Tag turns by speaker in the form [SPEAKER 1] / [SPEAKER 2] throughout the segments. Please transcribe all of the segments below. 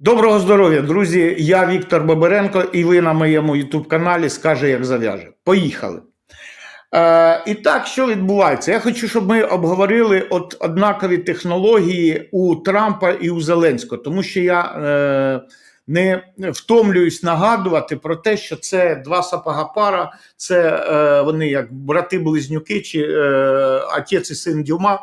[SPEAKER 1] Доброго здоров'я, друзі! Я Віктор Боберенко, і ви на моєму youtube каналі Скаже, як зав'яже. Поїхали. Е, і так, що відбувається? Я хочу, щоб ми обговорили от однакові технології у Трампа і у Зеленського, тому що я е, не втомлююсь нагадувати про те, що це два сапога пара, це е, вони як брати-близнюки, чи е, отець і син Дюма,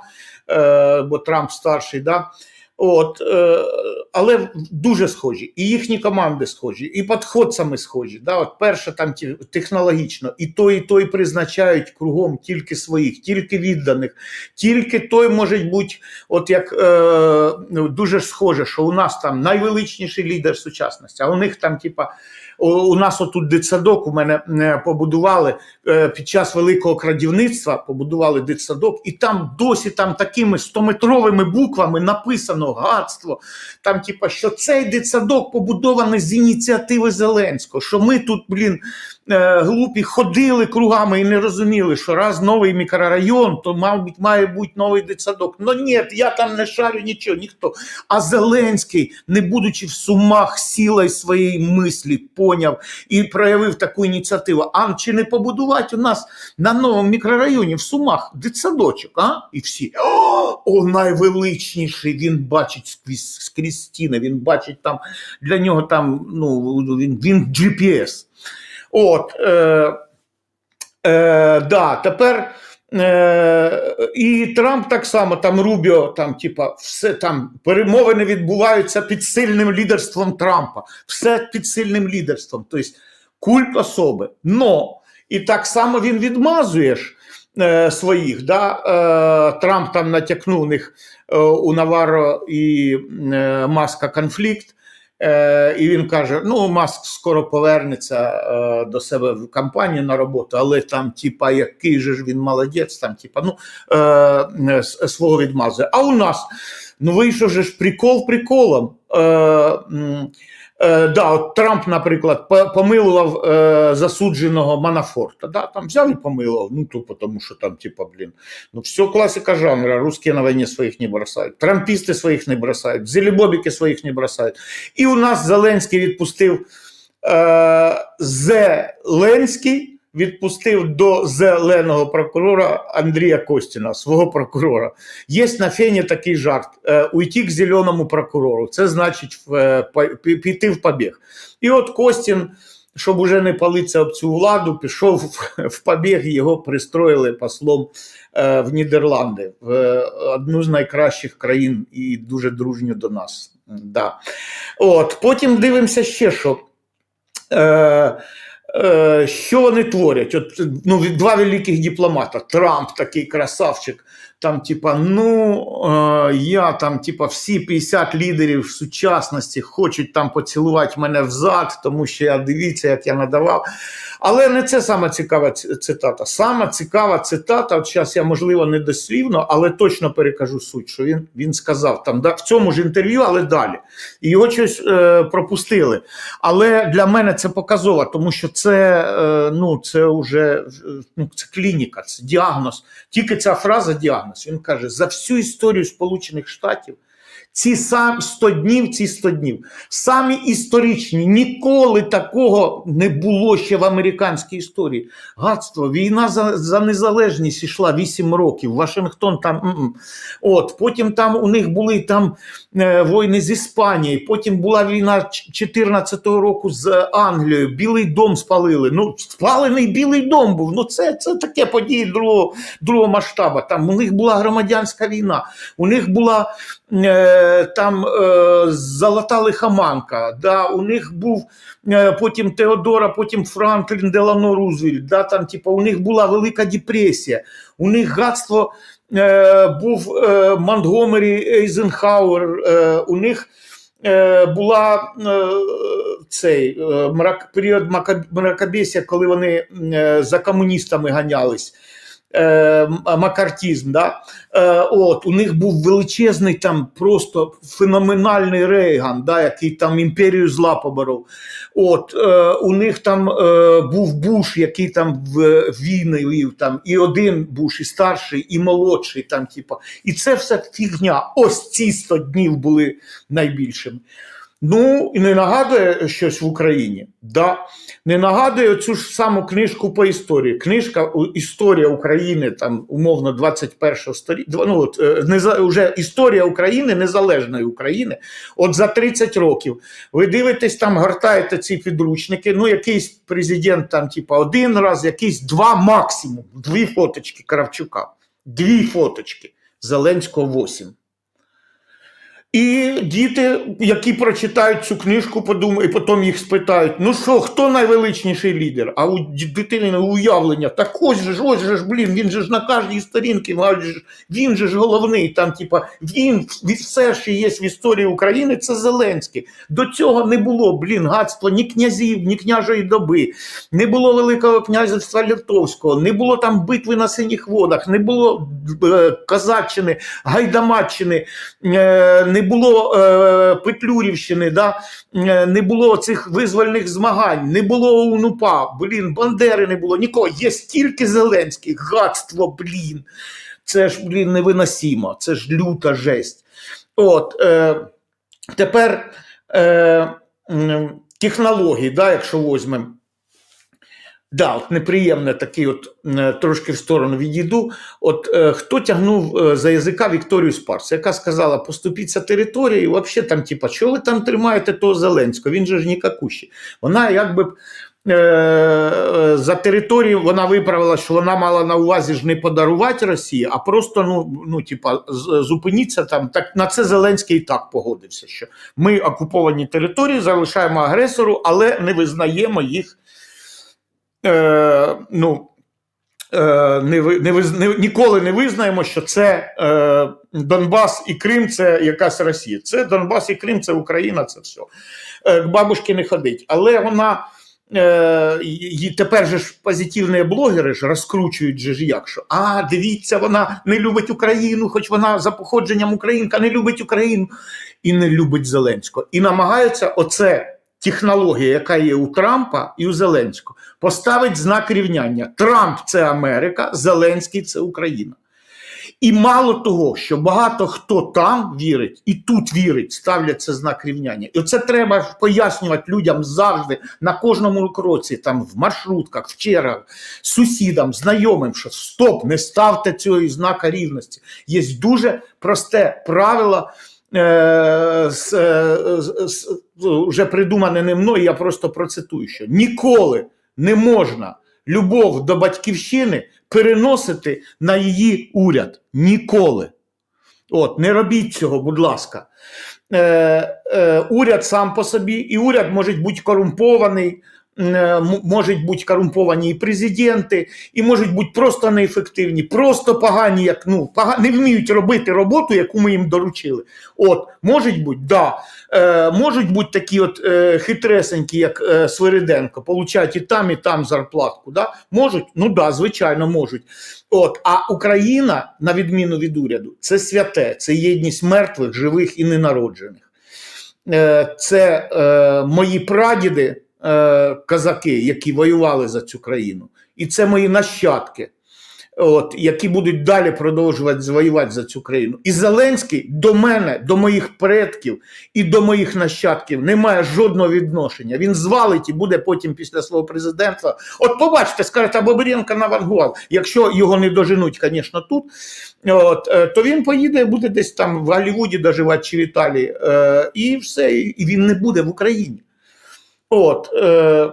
[SPEAKER 1] е, бо Трамп старший. Да? От, е, але дуже схожі, і їхні команди схожі, і підходцями схожі. Да? От перше там технологічно, і той, і той призначають кругом тільки своїх, тільки відданих, тільки той може бути, от як е, дуже схоже, що у нас там найвеличніший лідер сучасності, а у них там, типа, у, нас отут дитсадок у мене е, побудували е, під час великого крадівництва, побудували дитсадок, і там досі там такими 100-метровими буквами написано гадство. Там, типа, що цей дитсадок побудований з ініціативи Зеленського, що ми тут, блін, глупі ходили кругами і не розуміли, що раз новий мікрорайон, то, мабуть, має бути новий дитсадок. Ну ні, я там не шарю нічого, ніхто. А Зеленський, не будучи в сумах сілої своєї мислі, поняв і проявив таку ініціативу. А чи не побудувати у нас на новому мікрорайоні в Сумах дитсадочок, а? І всі. О, о найвеличніший, він бачить скрізь, скрізь стіни, він бачить там, для нього там, ну, він, він GPS. От, е, е, да, тепер е, і Трамп так само, там Рубіо, там, типа, все там перемовини відбуваються під сильним лідерством Трампа. Все під сильним лідерством. Тобто культ особи. Но і так само він відмазує ж е, своїх. Да? Е, Трамп там натякнув у них е, у Наваро і е, Маска конфлікт. Е, і він каже: ну, Маск скоро повернеться е, до себе в компанію на роботу, але там, типа, який же ж він молодець, там, типа, ну, е, свого відмазує. А у нас ну вийшов же ж прикол приколом. Е, Е, да, от Трамп, наприклад, помилував е, засудженого Манафорта. Да, там взяв і помилував. Ну, тупо тому, що там, типа, блін, ну все классика жанра. Русские на войне своїх не бросають, трампісти своїх не бросають, зелебобіки своїх не бросають. І у нас Зеленський відпустив е, Зеленський відпустив до зеленого прокурора Андрія Костіна, свого прокурора. Є на фені такий жарт: е, уйти к зеленому прокурору. Це значить е, піти в побіг. І от Костін, щоб уже не палитися об цю владу, пішов в- в побіг, його пристроїли послом е, в Нідерланди, в е, одну з найкращих країн і дуже дружню до нас. Да. От, потім дивимося ще, що. Е, що вони творять? От, ну, два великих дипломата. Трамп такий красавчик. Там, типа, ну е, я там, типа, всі 50 лідерів сучасності хочуть там поцілувати мене взад, тому що я дивіться, як я надавав. Але не це саме цікава цитата. Саме цікава цитата, от зараз я, можливо, не дослівно, але точно перекажу суть, що він, він сказав там да, в цьому ж інтерв'ю, але далі. І його щось е, пропустили. Але для мене це показово, тому що це, е, ну, це вже ну, це клініка, це діагноз. Тільки ця фраза діагноз. Він каже: за всю історію Сполучених Штатів. Ці сам 100 днів, ці 100 днів, самі історичні, ніколи такого не було ще в американській історії. Гадство, війна за, за незалежність йшла 8 років. Вашингтон там. м-м. От, потім там у них були там е, війни з Іспанією, потім була війна 14 року з Англією, Білий дом спалили. Ну, спалений Білий дом був. Ну, це, це таке події другого, другого масштабу. Там у них була громадянська війна, у них була е, там е, золота лихоманка, да, у них був е, потім Теодора, потім Франклін Делано Рузвельт, да, там, типу, у них була велика депресія, у них гадство е, був Монтгомері Ейзенхауер, у них була цей період мракобесія, коли вони за комуністами ганялись. Е, макартізм, да? е, от, у них був величезний там просто феноменальний Рейган, да, який там імперію зла поборов. От, е, у них там був Буш, який там в війни вів, там, і один Буш, і старший, і молодший. Там, типа. І це все фігня. Ось ці 100 днів були найбільшими. Ну, і не нагадує щось в Україні. Да. Не нагадує цю ж саму книжку по історії. Книжка Історія України, там, умовно, 21 століття. Ну, от, е, вже історія України, незалежної України. От за 30 років ви дивитесь, там гортаєте ці підручники. Ну, якийсь президент там, типа, один раз, якийсь два максимум. Дві фоточки Кравчука. Дві фоточки. Зеленського 8. І діти, які прочитають цю книжку, подумають, і потім їх спитають: ну що, хто найвеличніший лідер? А у дитини уявлення, так ось же ж, ось же ж, блін, він же ж на кожній сторінці, він же ж головний. Там, типа, він все, що є в історії України, це Зеленський. До цього не було, блін, гадства ні князів, ні княжої доби, не було Великого князівства Литовського, не було там битви на синіх водах, не було е, Казаччини, Гайдамаччини, е, не було е, Петлюрівщини, да? е, не було цих визвольних змагань, не було УНУПА, блін, Бандери не було, нікого. Є стільки Зеленських, гадство, блін. Це ж, блін, невиносимо, це ж люта жесть. От, е, тепер е, технології, да, якщо візьмемо. Да, от неприємне такий, от трошки в сторону відійду. От е, хто тягнув е, за язика Вікторію Спарс, яка сказала: поступіться території, взагалі там, типа, що ви там тримаєте того Зеленського? Він же ж нікакущий. Вона якби. е, е, За територію вона виправила, що вона мала на увазі ж не подарувати Росії, а просто ну, ну типа, зупиніться там. Так на це Зеленський і так погодився. Що ми окуповані території залишаємо агресору, але не визнаємо їх е, ну, е, не, не, не, ніколи не визнаємо, що це е, Донбас і Крим це якась Росія. Це Донбас і Крим, це Україна, це все. Е, к бабушки не ходить. Але вона. Е, і тепер же ж позитивні блогери ж розкручують же ж як що. А, дивіться, вона не любить Україну, хоч вона за походженням українка не любить Україну і не любить Зеленського. І намагаються оце технологія, яка є у Трампа і у Зеленського, поставить знак рівняння. Трамп це Америка, Зеленський це Україна. І мало того, що багато хто там вірить і тут вірить, ставлять це знак рівняння. І це треба пояснювати людям завжди на кожному кроці, там в маршрутках, в чергах, сусідам, знайомим, що стоп, не ставте цього знака рівності. Є дуже просте правило. Е, е, вже придумане не мною, я просто процитую, що ніколи не можна любов до батьківщини переносити на її уряд. Ніколи. От, не робіть цього, будь ласка. Е, е, уряд сам по собі, і уряд може бути корумпований, можуть бути корумповані і президенти, і можуть бути просто неефективні, просто погані, як ну, пога... не вміють робити роботу, яку ми їм доручили. От, можуть бути, да. Е, можуть бути такі от е, хитресенькі, як е, Свириденко, получають і там, і там зарплатку. Да? Можуть? Ну да, звичайно, можуть. От, а Україна, на відміну від уряду, це святе, це єдність мертвих, живих і ненароджених. Е, це е, мої прадіди, е, казаки, які воювали за цю країну, і це мої нащадки, от, які будуть далі продовжувати воювати за цю країну. І Зеленський до мене, до моїх предків і до моїх нащадків не має жодного відношення. Він звалить і буде потім після свого президентства. От побачите, скажете, Бобренко навангував. Якщо його не доженуть, звісно, тут, от, е, то він поїде, буде десь там в Голлівуді доживати чи в Італії, е, і все, і він не буде в Україні. От, е,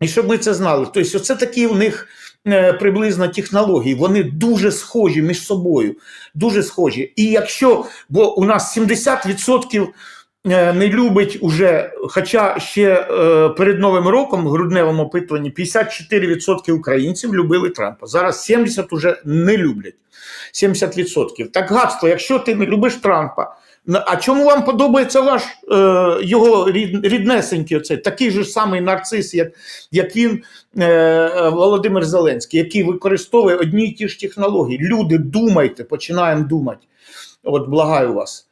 [SPEAKER 1] і щоб ми це знали. Тобто, це такі у них е, приблизно технології. Вони дуже схожі між собою. Дуже схожі. І якщо, бо у нас 70% е, не любить уже, хоча ще е, перед Новим роком в грудневому опитуванні 54% українців любили Трампа. Зараз 70% вже не люблять. 70%. Так гадство, якщо ти не любиш Трампа, а чому вам подобається ваш е, його рід, ріднесенький, оцей, такий же самий нарцис, як, як він, е, е, Володимир Зеленський, який використовує одні й ті ж технології. Люди, думайте, починаємо думати. От, благаю вас.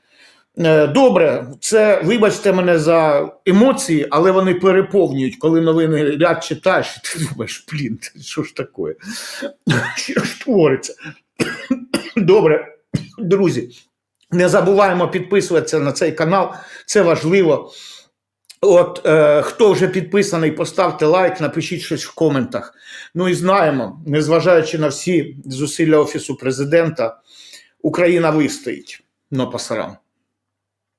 [SPEAKER 1] Е, Добре, це вибачте мене за емоції, але вони переповнюють, коли новини ряд читаєш, і ти думаєш, блін, що ж таке? Що ж твориться? Добре, друзі, не забуваємо підписуватися на цей канал, це важливо. От е, хто вже підписаний, поставте лайк, напишіть щось в коментах. Ну і знаємо, незважаючи на всі зусилля Офісу президента, Україна вистоїть. Но пасарам.